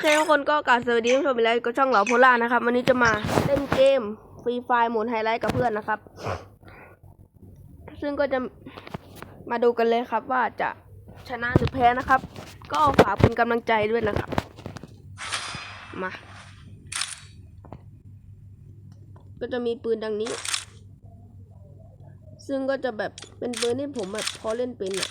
เคทุกคนก็กราบสวัสดีทุกคนไปแล้วก็ช่องเหล่าโพล่านะครับ วันนี้จะมาเล่นเกมฟรีไฟล์หมุนไฮไลท์กับเพื่อนนะครับ ซึ่งก็จะมาดูกันเลยครับว่าจะชนะหรือแพ้นะครับ ก็ฝากเป็นกำลังใจด้วยนะครับ มา ก็จะมีปืนดังนี้ ซึ่งก็จะแบบเป็นปืนที่ผมแบบพอเล่นเป็นอะ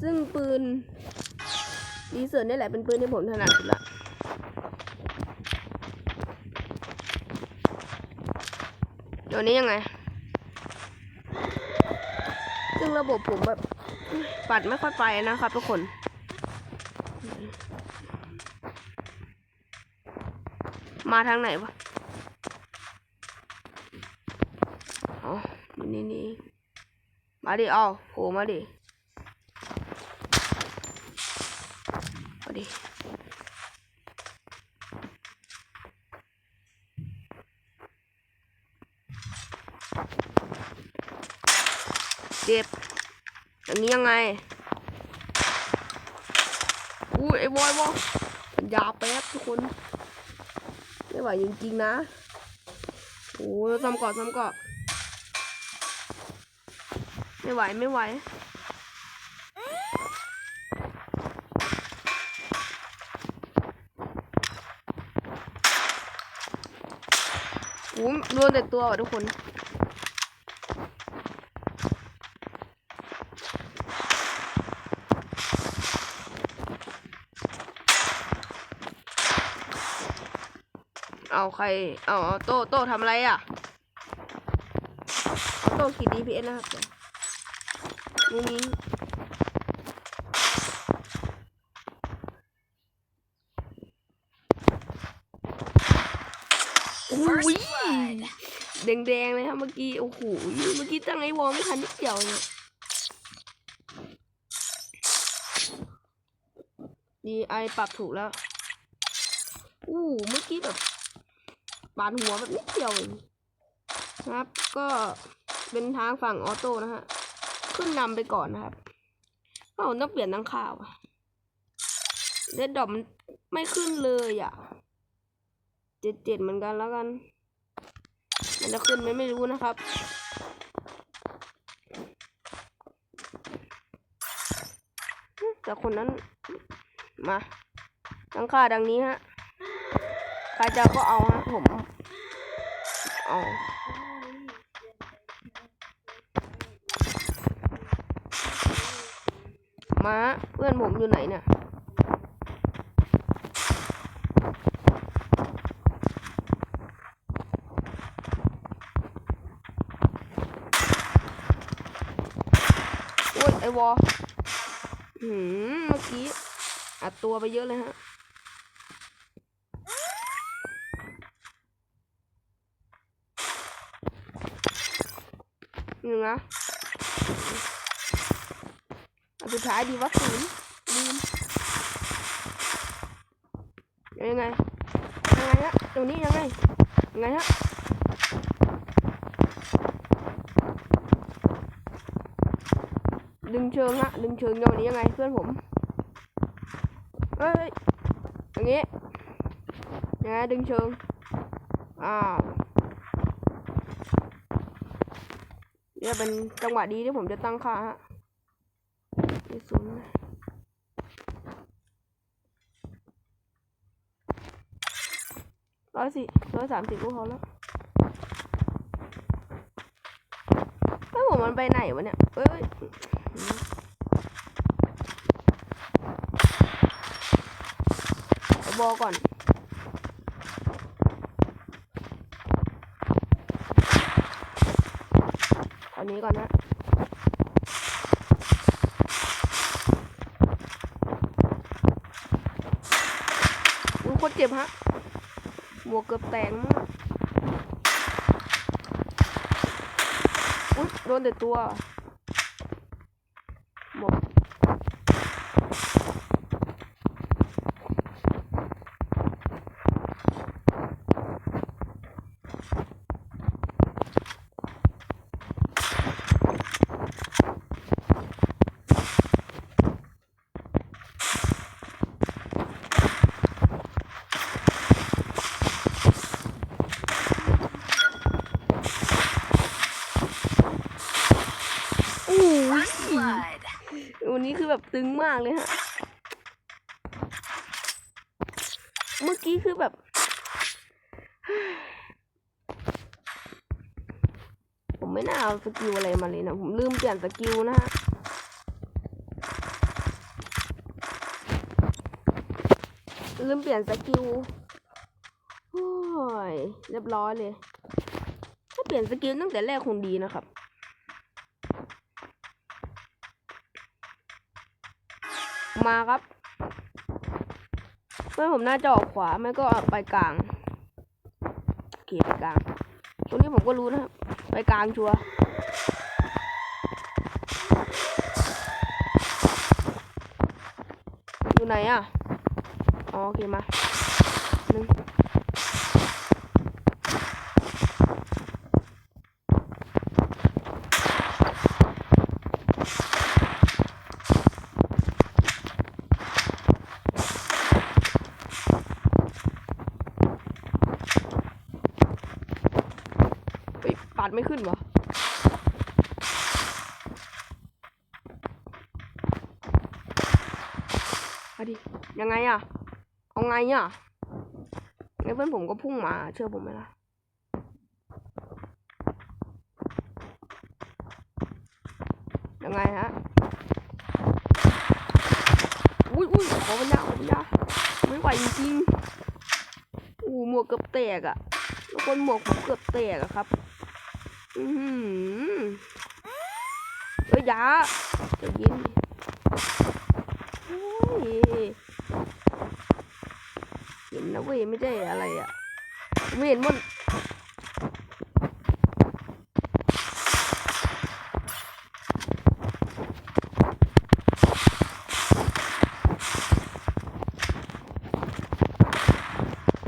ซึ่งปื นดีเซอร์นี่แหละเป็นปืนที่ผมถนัดสุดละเดี๋ยวนี้ยังไง ซึ่งระบบผมแบบปัดไม่ค่อยไปนะครับทุกคนมาทางไหนวะ อ๋อ นี่นี่มาดิเอาโผล่มาดิ เจ็บอย่างนี้ยังไงอุ้ยไอ้บอยวอยาแป๊บทุกคน ไม่ไหวจริงๆนะโอ้ยซ้ำก่อนซ้ำก่อนไม่ไหวไม่ไหวโอ้โดนแต่ตัวว่ะทุกคน เอาใคร เอาเอาโต้โต้ทำอะไรอะเอาโต้ขีด DPS นะครับมุ้งมิ้งโอ้ยแดงๆเลยครับเมื่อกี้ โอ้โห เมื่อกี้ตั้งไอ้วอลไม่ทันนิดเดียวเนี่ยดีไอปรับถูกแล้ว อู้ เมื่อกี้แบบ ปาดหัวแบบนิดเดียวเองนะครับ ก็เป็นทางฝั่งออโต้นะฮะ ขึ้นนำไปก่อนนะครับเราต้องเปลี่ยนตั้งข่าวเดดดอปมันไม่ขึ้นเลยอะเจ็ดเจ็ดเหมือนกันแล้วกัน มันจะขึ้นไหมไม่รู้นะครับแต่คนนั้นมาตั้งค่าดังนี้ฮะ ใครจะก็เอาฮะผม เอาม้าเพื่อนผมอยู่ไหนเนี่ยโอ้ยไอวอหืมเมื่อกี้อัดตัวไปเยอะเลยฮะ งนะอันสุดท้ายดีวัคซีนลืมยังไงยังไงฮะตรงนี้ยังไงยังไงฮะดึงเชิงฮะดึงเชิงอย่างนี้ยังไงเพื่อนผมเอ้ยอย่างงี้ยังไงดึงเชิงอ้าว เนี่ยเป็นจังหวะดีที่ผมจะตั้งค่าฮะไม่ศูนย์ร้อยสี่ร้อยสามสิบก็พอแล้วเฮ้ยผมมันไปไหนวะเนี่ยเอ้ยบอก่อน นี้ก่อนนะอุ้ยโคตรเจ็บฮะ หมวกเกือบแตกมากอุ้ยโดนแต่ตัว หมวก First blood. วั นี้คือแบบตึงมากเลยฮะ เมื่อกี้คือแบบ ผมไม่น่าเอาสกิลอะไรมาเลยนะ ผมลืมเปลี่ยนสกิลนะฮะลืมเปลี่ยนสกิลโอ้ยเรียบร้อยเลย ถ้าเปลี่ยนสกิลตั้งแต่แรกคงดีนะครับ มาครับ เมื่อผมน่าจะออกขวาไม่ก็ไปกลางโอเคไปกลาง ตรงนี้ผมก็รู้นะครับ ไปกลางชัวร์อยู่ไหนอะอ๋อโอเคมาหนึ่งไปัดไม่ขึ้นวะเอาดิ ยังไงอะ เอาไงอะงั้เพื่อนผมก็พุ่งมา เชื่อผมไหมล่ะยังไงฮะ อุ้ยอุ้ยขอปัญญาขอปัญญาไม่ไหวจริงๆอู้หมวกเกือบแตกอะทุกคนหมวกผมเกือบแตกอะครับ อือหือเอ้ยยาจะเยวยินดิโอ้ยเห็นนะเว้ยไม่ใช่อะไรอะไม่เห็นมัน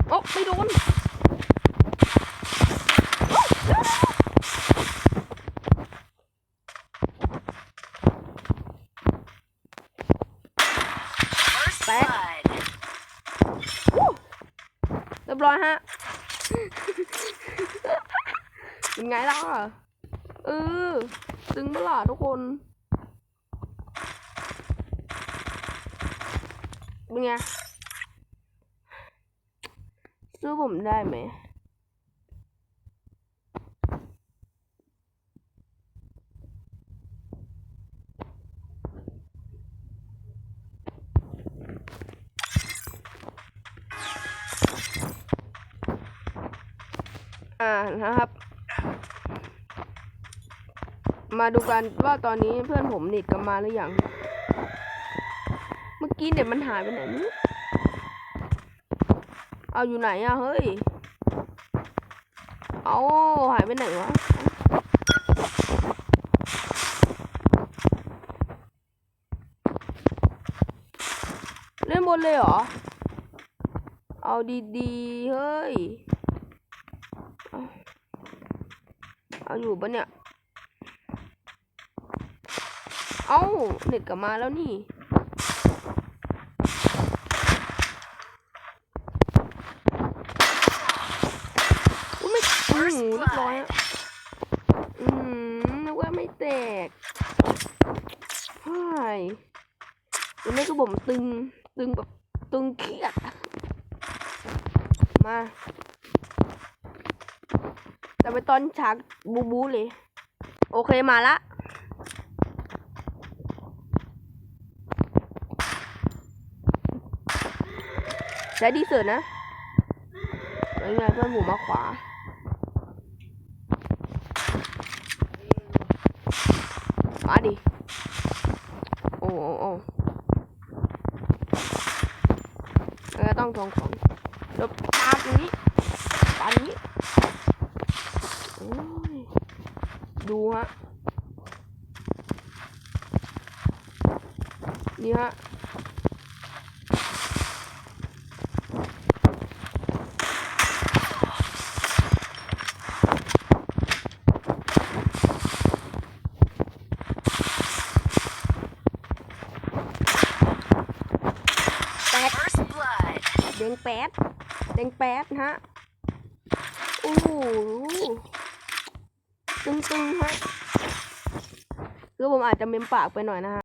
โอ้ไม่โดนแตก Blood. เรี ยบร้อยฮะ เป็นไงล่ะ เออตึงเปล่าทุกคน เป็นไง สู้ผมได้ไหม อ่านะครับ มาดูกันว่าตอนนี้เพื่อนผมเน็ตกลับมาหรือยัง เมื่อกี้เน็ตมันหายไปไหนไม่เอาอยู่ไหนอะเฮ้ย เอาหายไปไหนวะเล่นบนเลยเหรอ เอาดีๆ เฮ้ย เอา เอาอยู่ปะเนี่ย เอาเน็ตกลับมาแล้วนี่ อุ๊ยไม่อืมเรียบร้อยอะอืมนึกว่าไม่แตกใช่ยังไม่ก็บ่มตึง ตึงแบบ ตึงเครียด มา ไปตอนฉากบูบูเลย โอเคมาละใช้ดีเสือนะยังไงเพื่อนหมูมาขวามาดิ โอ้โอ้โอ้แล้วก็ต้องทองของล้วปาดอย่างนี้ปาดอย่างนี้ โอ้ย ดูฮะ นี่ฮะ แปด First blood. แดงแปดแดงแปดฮะ โอ้โห ตึงๆฮะคือผมอาจจะเมมปากไปหน่อยนะฮะ